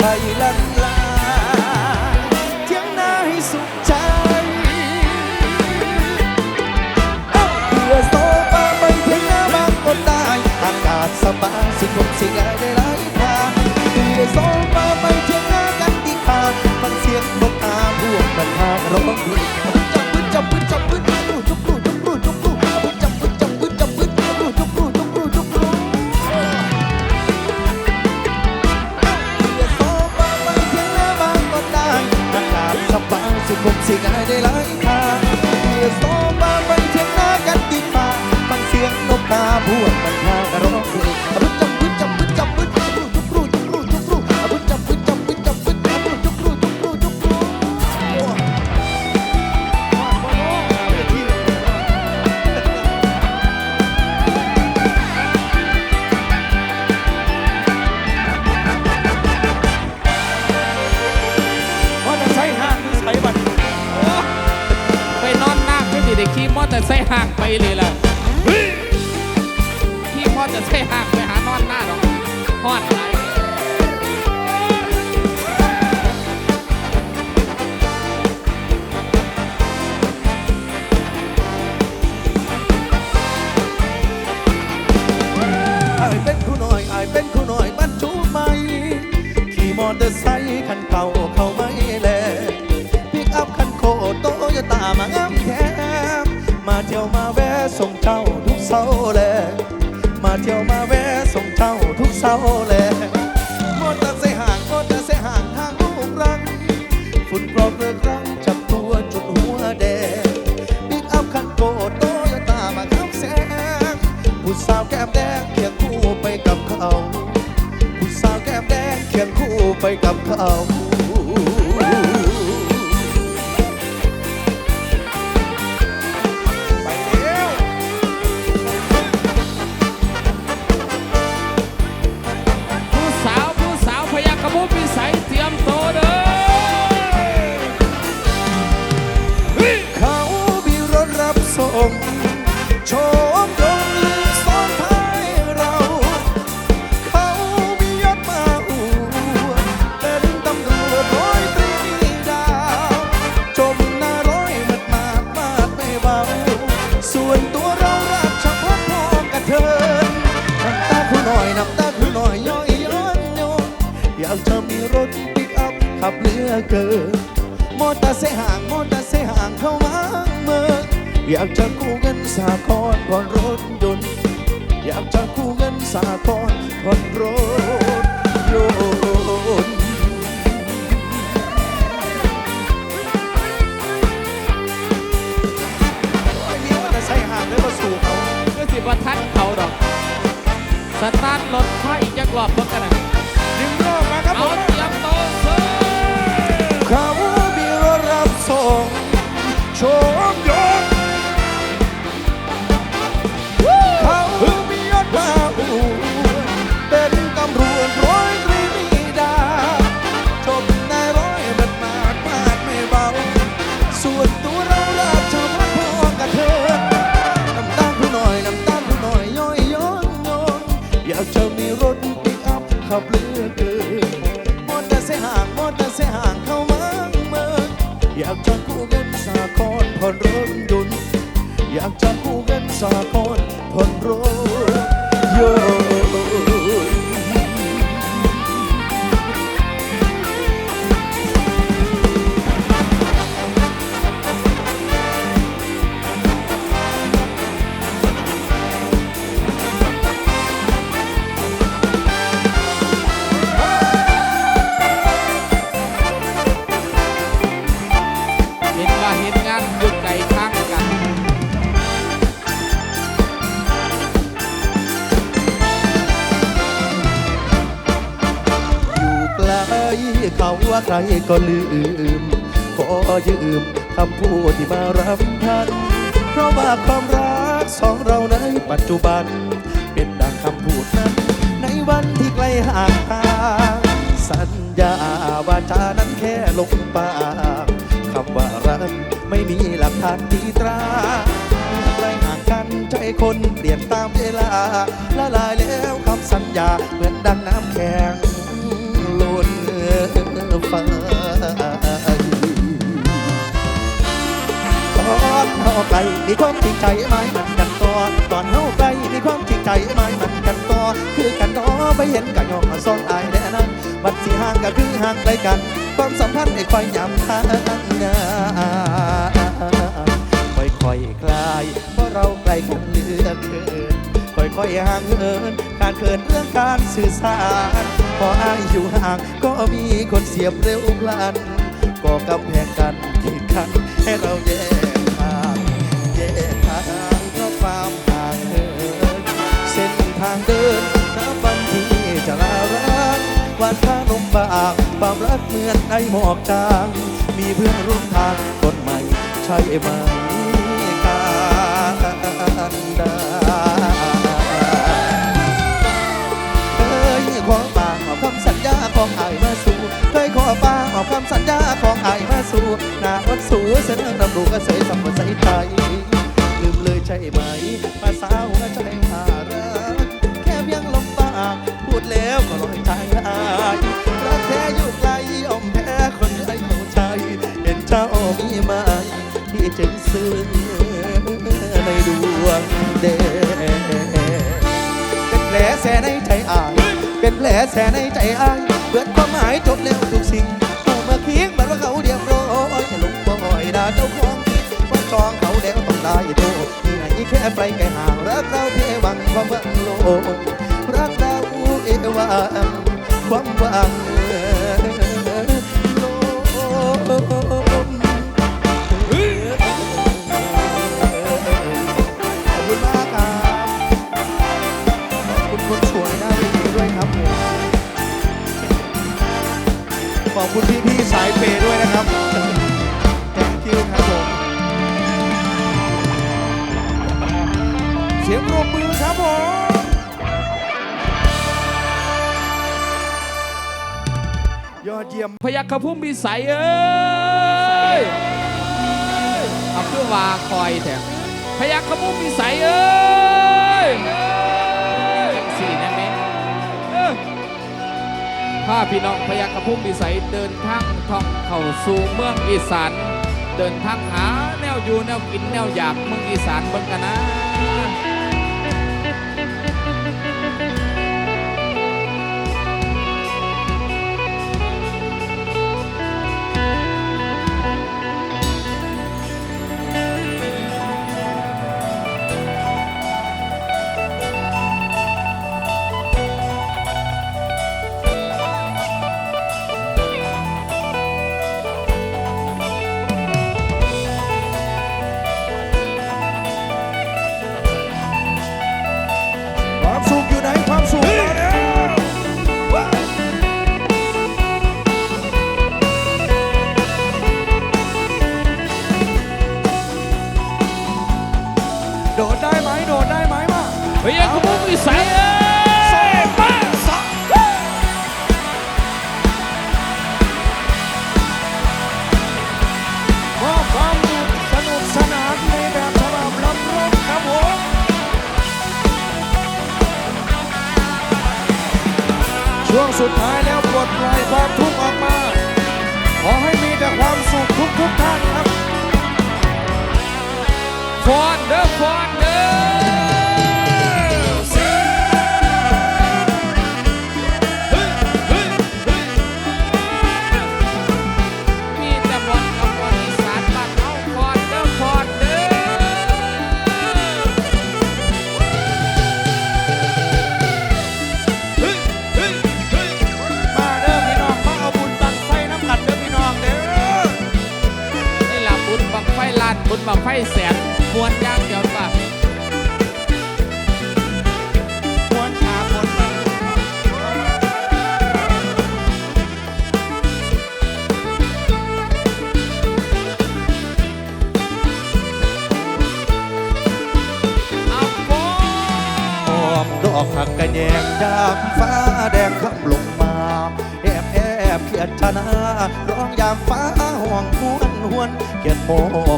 ไปลันลาเที่ยงนาให้สุขใจเพื่อโซฟาไปเที่ยงนาบางก็ได้อากาศสบายสิคงสิงอะไรได้หลายทางเพื่อโซฟาไปเที่ยงนากันดีกว่าฟังเสียงนกอาพวกมันพาร้องเพลง ก ตอร์ไซค์คันเก่าเขาไม่แลพิกอัพคันโคโตโยต้ามางามแคมมาเที่ยวมาแวะส่งเจ้าทุกเสาร์แลมาเที่ยวมาแวะส่งเจ้าทุกเสาร์แล ไปกับเขา อยากจะกู้เงินสากลผ่อนรถยนต์ไม่มีมอเตอร์ไซค์ห่างเลยมาสู่เขาก็สิบ่ทันเขาดอก สตาร์ทรถไฟจักรอบเบิ่งกันน่ะดึงโลกมาครับผเอาม เตรียมโตวเด้อเขามีรถรับส่งโชมย กู้เงิ เขาว่าใครก็ลืม ขอยืมคำพูดที่มารับทัน เพราะว่าความรักสองเราในปัจจุบัน เป็นดังคำพูดนั้น ในวันที่ไกลห่างทางสัญญาวาจานั้นแค่ลงปากคำว่ารักไม่มีหลักฐานตีตราไกลห่างกันใจคนเปลี่ยนตามเวลาละลายแล้วคำสัญญาเหมือนดังน้ำแข็ง ฟ้าตอนเฮาไกลมีความจริงใจไหมมันกันต่อตอนเฮาไกลมีความจริงใจไหมมันกันต่อคือกันต่อไปเห็นกันยอมมาซ่อนอายแน่นั้นบัดสิห่างก็คือห่างไกลกัน ความสัมพันธ์ไอ้คอยย้ำทางนาค่อยๆคลายเพราะเราไกลกันเหลือเกิน ค่อยๆห่างเหินการเกินเรื่องการสื่อสารพออายอยู่ห่างก็มีคนเสียบเร็วพลันก็กำแพงกันขีดขันให้เราแยกทางแยกทางเพราะความห่างเหินเส้นทางเดินนับวันที่จะลาร้างวันข้าลมบากความรักเหมือนไอหมอกจาง มีเพื่อนร่วมทางคนใหม่ใช่ไหม แสใจอายเบิดความหมายจบแล้วทุกสิ่งผู้มาเคียงมันว่าเขาเดียบร้อยหลงบ่อยดาเจ้าของว่าจองเขาแล้วต้องได้โทษที่ไหนแค่ไฟไกลห่างรักเราเพียงหวังความหวังโลรักเราเอวังความหวัง ปรบมือครับผมยอดเยี่ยมพยัคฆพุ่มพิสัยเอ้ยเอาคือวาคอยแถมพยัคฆพุ่มพิสัยเอ้ยจังสี่นะเมพาพี่น้องพยัคฆพุ่มพิสัยเดินทางท่องเข้าสู่เมืองอีสานเดินทางหาแนวอยู่แนวกินแนวอยากเมืองอีสานเบิ่งกันนะ เด้อฟอนเด้อมีแต่บอลกับบอลอีสานบ้านเฮาฟอนเด้อฟอนเด้อ มาเด้อพี่น้องมาเอาบุญบังไฟน้ำกันเด้อพี่น้องเด้อ นี่ล่ะบุญบังไฟลานบุญบังไฟแสนมวนอย่าง ออกหักกระแยงดากฟ้าแดงคำลงมา แอบแอบเขียดชนะร้องยามฟ้าห่วงหวนหวนเขียดโม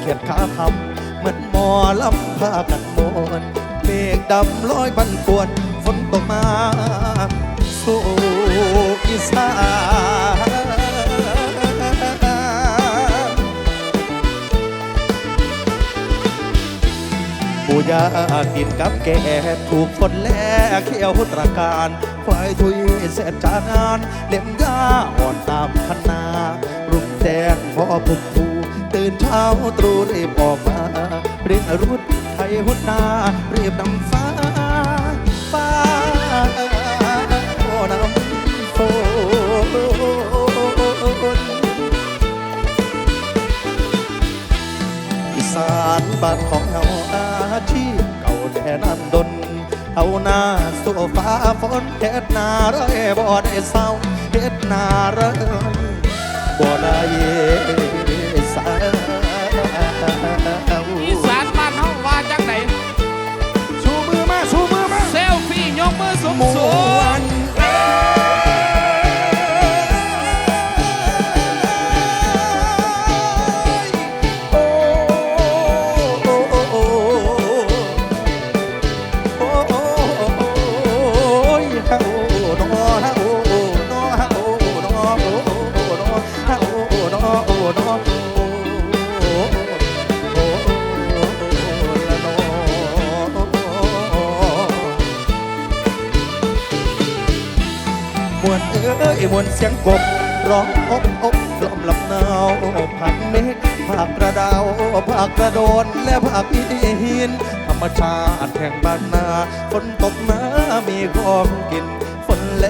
เขียดขาคำเหมือนหมอลำพากันโมนเมฆดำลอยบันควนฝนตกมาสู่อีสาน ปูยากินกับแกถูกฝนแลเขียวตระการควายทุยเสร็จจากงาน เล่มยาอ่อนตามคันารุ่งแดงพอพุกผูตื่นเช้าตรู่รีบออกมาเรียนรุดไทยหุดนาเรียบนำฟ้าฟ้าโอน้ำฝนอีสานบ้านของเฮาอา ชีพเก่าแต่น้นดน เอาหน้าสู้ฟ้าฝนเฮ็ดนาเร่บ่ได้เศร้าเฮ็ดนาเร่บ่ได้สาอีสานบ้านเฮาว่าจังไหนชูมือมาชูมือมาเซลฟี่ยกมือสูงมสูง ร้องอบอบกล่อมลำหนาวผักเมฆผักกระดาวผักกระโดนและผักอีหินธรรมชาติแห่งบ้านนาฝนตกมามีของกินฝนแร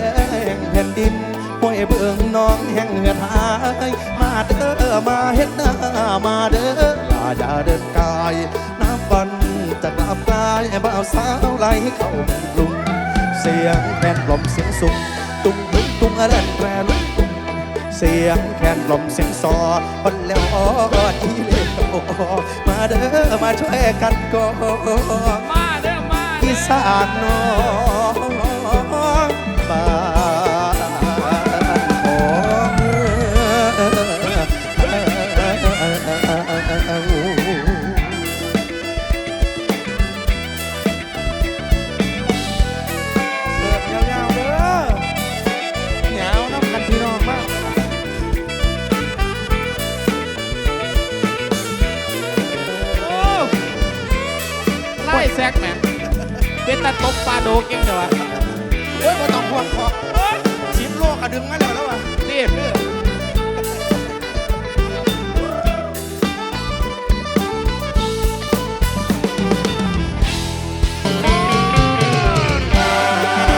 งแผ่นดินห้วยเบื้องน้องแห่งเหือดหายมาเด้อมาเฮ็ดหน้ามาเด้ออย่าอย่าเดินกายน้ำฟันจะกลับกายบ่าวสาวไหลเข้ากรุงเสียงแคนลมเสียงสุกตุ้งมึงตุ้งอะไรแปรลุกตุ้ง เสียงแคนลมเสียงซอคนแล้วอ้อที่เล่นโอมาเด้อมาช่วยกันก่อนมาเด้อมาอีสานน้อง กแหมเป็นตาตบปลาโดเก่งเด้อวะโอ้ยบ่ต้องห่วงขอชิมโลกอะดึงมาแล้วแล้วอะนี่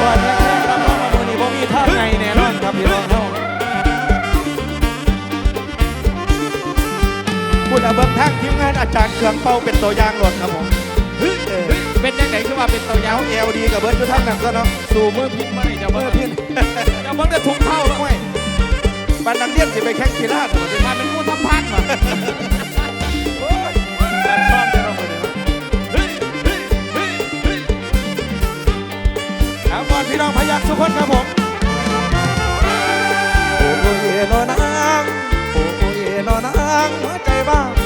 ก่อนแรกๆรับน้องมามือนี้บ่มีท่าไงแน่นอนครับพี่น้องเฮาคุณอาเบิ้งทางทีมงานอาจารย์เครื่องเป่าเป็นตัวอย่างรถครับผม เออเป็นยังไงคือว่าเป็นตัวยาเอาวเอลดีกับเบิ้งอยู่ทางนั้นซะเนาะสู่มือพิษมาเลยเจ้าเมื่เบิ่องพี่เจ้าเบิ่งจะถุงเท่าแล้วโอ้ยบันนักเรียนสิไปแข่งกีฬาตัวนี้มาเป็นผู้ทำพันมาโอ้ยการซ่อมเดี๋ยวเราไปเลยเนาะครับก่อนพี่น้องพยักทุกคนครับผมโอ้ยนอนางโอ้ยนอนางหัวใจบ้างเมื่อเรากำลัง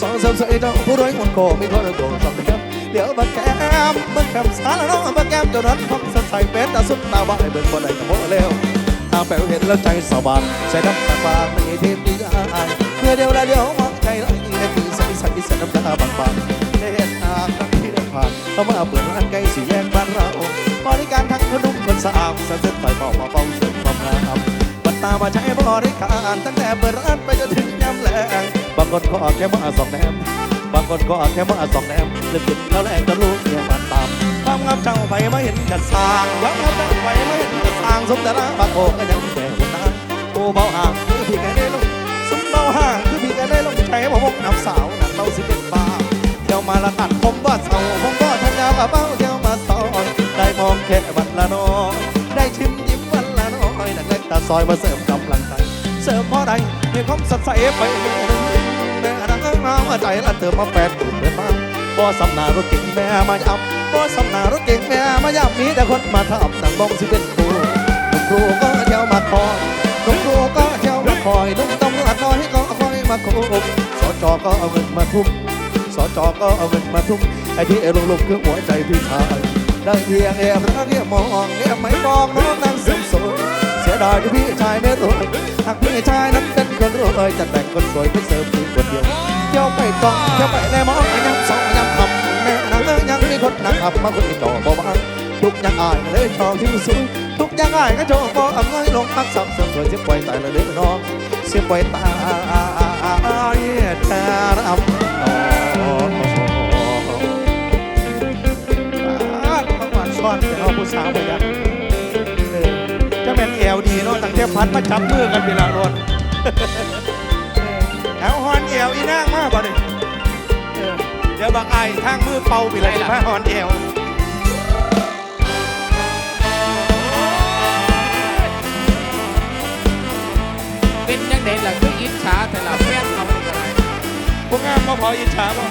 สองเสริมสวยเจ้าผู้รวยคนโกมีคนโกสองครับเดี๋ยวบักแก้มบักแก้มสารน้องบักแก้มเจ้านั้นพบสดใสเป็นตาสุดตาบ้าเบิ่งบ่ได้กับพ่อแล้วถ้าแปลเห็นแล้วใจสบายใส่น้ำตาบางไม่เทียมดีอายเมื่อเดียวละเดียวมองใจไรในปีใส่ใส่ใส่น้ำตาบางบางเล่นอาครั้งที่เดินผ่านเข้ามาเปิดร้านใกล้สี่แยกบ้านเราบริการทั้งขนมคนสะอาดสะเซ็ตไฟเบามาเบาเสริมความงามบัตรตามาใช้บริการตั้งแต่เปิดร้านไปจนถึงยามแลง คนก็แค่มาสองแนมบางคนก็แค่มาสองแนมเลือกกินแล้วแรงจะรู้เนี่ยมันตามความงามเจ้าไปไม่เห็นกันสางความงามเจ้าไปไม่เห็นกันสางสมแต่ละบางโคก็ยังแก่คนนั้นโอ้เบาห่างคือพี่แกได้ลงสมเบาห่างคือพี่แกได้ลงใจบ่พกน้ำสาวนั่นเราสิเป็นบ้าเที่ยวมาละตัดผมบ่าเศร้าผมบ่ทันยาวกับเบ้าเที่ยวมาสอนได้มองแค่วันละน้อยได้ชิมยิ้มวันละน้อยนักเล็กตาซอยมาเสริมกำลังใจเสริมเพราะใดให้ความสดใสไปเรื่อย มาว่าใจละเติมาแปดตุ่มเดินมาบ่สำนารถเก่งแม่มายับบ่สำนารถเก่งแม่มายับมีแต่คนมาทำนั่งมองสิเป็นครูหนุ่มครูก็เที่ยวมาคอยหนุ่มครูก็เที่ยวมาคอยหนุ่มตำรวจน้อยก็คอยมาคุมสจก็เอาเงินมาทุ่มสอจอก็เอาเงินมาทุ่มไอ้ที่เอลงลงคือหัวใจพี่ชายได้เพียงแอบรักแอบมองแอบไม่มองน้องนั่งซึมโซยเสียดายที่พี่ชายไม่รวยหากพี่ชายนั้นเป็นคนรวยจะแต่งคนสวยไปเสิร์ฟคนเดียว เที่ยวไปกองเที่ยวไปแลมองไอ้ยำสองยำคำแม่นางเอ้ยยังมีคนนักขับมาคุยจ่อบ่บังทุกย่างอายเลยชอบที่สุดทุกย่างอายก็โจบ่อำนวยลงมักสับเสริมสวยเสียปล่อยตายเลยเด้อน้องเสียปล่อยตายแต่รำน้องมาหวานซ้อนแต่เอาผู้สาวไปยันเจะเป็นเอวดีเนาะตั้งแต่พัดมาจับมือกันเวลารถแอวฮอนเอวอี นางมากบ่ดิเออเดี๋ยวบางไอ้ทางมือเป่าไปเลยพาฮอนเอวเป็นยังไงล่ะคืออิจฉาแต่ละแฟนเขาไม่ได้พวกงามมาพออิจฉาบ่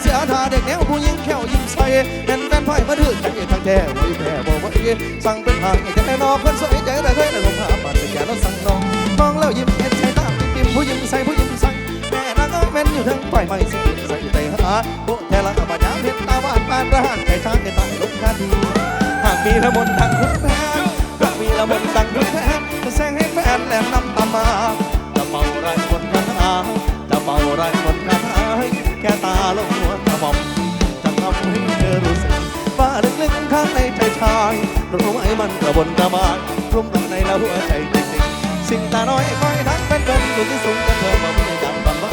เสียท่าเด็กแนวผู้หญิงแขวยิ้มใส่เป็นแฟนไพ่มาดื้อใจทางแท้ไว้แพ้บอกว่าเอ๊สั่งเป็นทางแต่นอกคนสวยใจแต่เคยแต่ผมหาบัตรแก่แล้วสั่งน้องมองแล้วยิ้มเห็นใจตาปิ่มผู้หญิงใส่ผู้หญิงใส่แม่นางเอ้นอยู่ทั้งไฟไม่สิใส่ใจหาโอ้แท้ละบาดยามเห็นตาหวานปานระหันใจช้างใจตายลงคาทีหากมีละมนทางคุณแม่หากมีละมนทางคุณแม่จะแซงให้แฟนแหลมนำตามมา ลงหัวกระหม่อมจะทำให้เธอรู้สึกว่าลึกๆข้างในใจชายรู้ไหมมันกระบนกระบายรุ่มรักในละหัวใจจริงๆสิ่งตาน้อยคอยทั้งเป็นคนอยู่ที่สูงกันเธอมาไม่จำบันไว้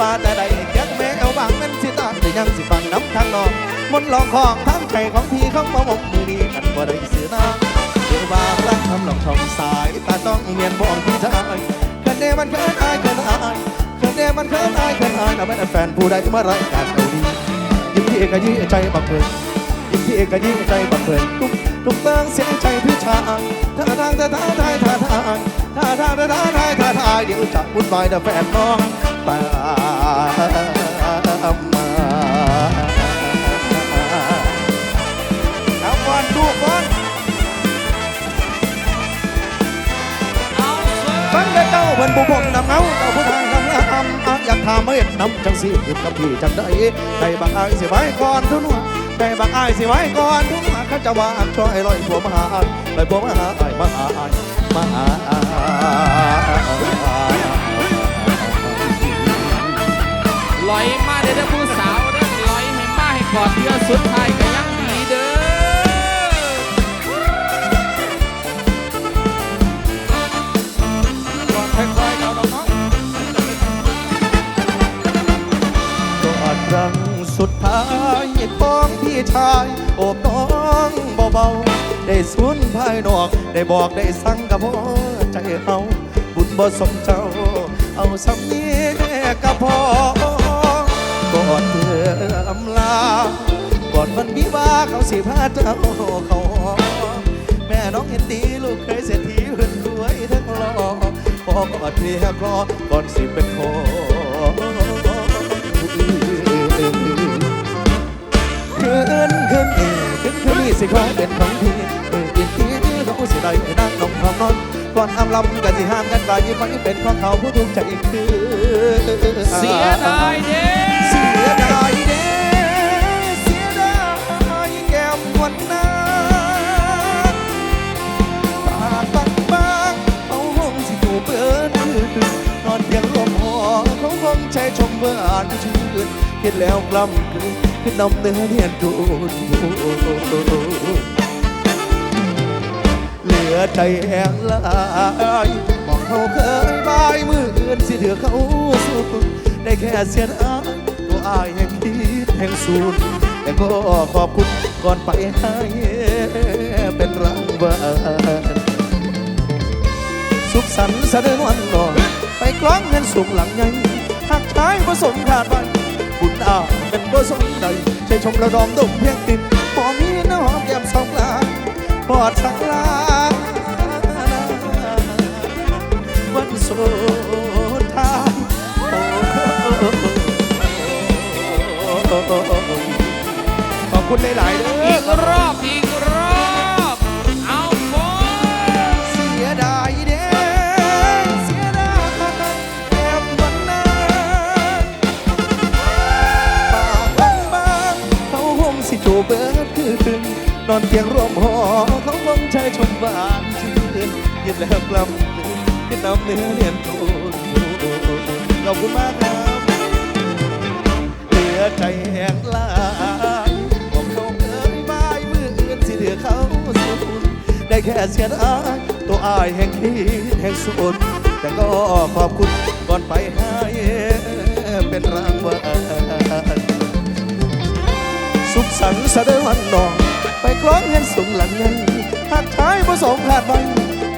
มาแต่ใดเกียงแม่เอาบางเป็นสิตาแต่ยังสิฟังน้ำทางนองมนลองของทั้งใจของพี่ของมามงมือนี้กันบ่ได้เสือน้ำเดี๋ยวบางรักทำหลอกทองสายตาต้องเมียนมองพี่ชายคันเดมันเคินอาย มันเขินอายเขินอ่านเอาเป็นแฟนผู้ใดที่มาไรการเอาดียิ้มที่เอกยิ้มใจบังเอิญยิ้มที่เอกยิ้มใจบังเอิญตุ๊กตุ๊กเบิ้งเสียงใจพิชางท่าทางท่าทางท่าทางท่าทางท่าทางท่าทางท่าทางเดี๋ยวจะวุ่นวแต่แฟนน้องตามมาเอาบอลดูบอลฟังได้เจ้าเป็นบุบงนำเงาเจ้าผู้ทาง อำอะอยากถามมาเอ็ดนำจังสิขึ้นกับพี่จังได้ได้บางอายสิไว้ก่อนทุนหัวได้บางอายสิไว้ก่อนทุนหัวข้าจะว่าอักช่วยลอยผัวมหาอายลอยผัวมหาอายมหาอายมหาอายลอยมาเด้อผู้สาวเด้อลอยให้มาให้กอดเพื่อสุดท้าย สูนภายนอก ได้บอกได้สั่งกับพ่อใจเฮาบุญบ่สมเจ้า เอาสำนี้กับพ่อกอดเพื่ออำลากอดมันวิวาเขาสิพาเจ้าเขาแม่น้องเห็นดีลูกเคยเศรษฐีเพื่นรวยทั้งหล่อพอกอดเรียกรอก่อนสิเป็นขอคืนคืนเอคืนคืนนี้สิขอเป็นของพี่ ที่เขาสิได้นั่งนองความนอนก่อนอำลำกันสิห้ามกันกลายยิ้มไม่เป็นของเขาผู้ทุกข์ใจอีกคือเสียดายเด้เสียดายเด้เสียดายแก้มวันนั้นปากบางบางเอาห้องสิอยู่เปื้อนนอนเพียงลมหอเขาคงใจชมเบื่ออ่านชื่นคิดแล้วกล้ำกลืนขึ้นนำเนื้อเนียนทูน ลือใจแห้งลายมองเขาเคยบายมืออื่นสิเถือเขาสู้ได้แค่เสียดายตัวอายแห่งคิดแห่งสูญแต่ก็ขอบคุณก่อนไปให้เป็นรางวัลสุขสันต์สะเดือนวันนอนไปกล้องเงินสูงหลังใหญ่หากชายผสมขาดไปบุญอาเป็นผสมใดใช้ชมระดอมดมเพียงติดพอมีน้ำหอมแก้มสองลางปอดสักลา ขอบคุณหลายๆเด้อีกรอบอีกรอบเอาบอลเสียดายเด้เสียดายแบบวันนั้นปากบางบางเขาห่มสิโจเบิดคืนนอนเตียงร่วมหอเขาคงใจชมบานชื่นยินแล้วกลำลืนน้ำเนื้อเนียนตูนขอบคุณมากครับเหลือ ใจแห้งลายบอกเขาเอ้ยบายมืออื่นสิเหลือเขาสูญได้แค่เสียดายตัวอายแห่งคิดแห่งสุดแต่ก็ขอบคุณก่อนไปให้เป็นรางวัลสุขสันต์สะเดวันนอง ไปคล้องเงินสูงหลังยังหากชายผสมขาดไป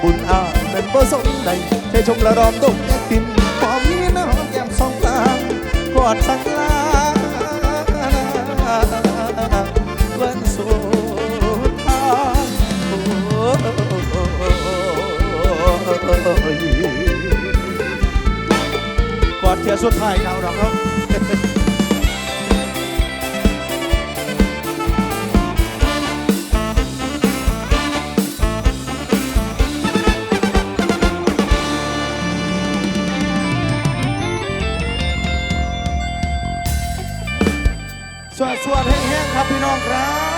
บุญอาเป็นผสมใดใจชมละรอมตกแยกติมหอมนี้น้องแก้มสองตากอดสังลา กอดเทียสุดท้ายเขาหรอกครับสวัสดีแห้งๆครับพี่น้องครับ